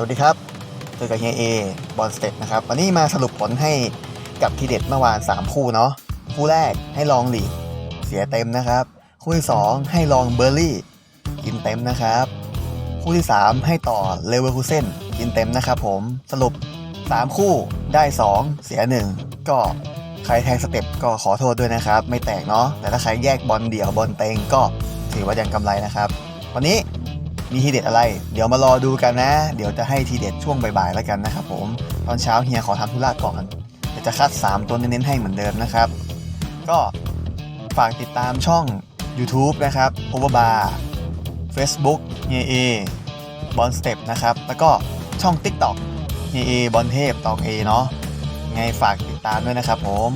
สวัสดีครับเจอกับเฮียเอบอลสเต็ปนะครับ วันนี้มาสรุปผลให้กับทีเด็ดเมื่อวาน 3 คู่เนาะ คู่แรกให้ลองหลีเสียเต็มนะครับ คู่ที่ 2 ให้ลองเบอร์รี่ กินเต็มนะครับ คู่ที่ 3 ให้ต่อเลเวอร์คูเซนกินเต็มนะครับผม สรุป 3 คู่ได้ 2 เสีย 1 ก็ใครแทงสเต็ปก็ขอโทษด้วยนะครับ ไม่แตกเนาะ แต่ถ้าใครแยกบอลเดี่ยวบอลเต็งก็ถือว่ายังกำไรนะครับ วันนี้ มีทีเด็ดอะไร เดี๋ยวมารอดูกันนะ เดี๋ยวจะให้ทีเด็ดช่วงบ่ายๆแล้วกันนะครับผม ตอนเช้าเฮียขอทำธุระก่อนเดี๋ยวจะคัด 3 ตัวเน้นๆให้เหมือนเดิมนะครับ ก็ฝากติดตามช่อง YouTube นะครับ Overbar Facebook เฮียเอบอลสเต็ปนะครับ แล้วก็ช่อง TikTok เฮียเอบอลเทพตองเอเนาะไงฝากติดตามด้วยนะครับผม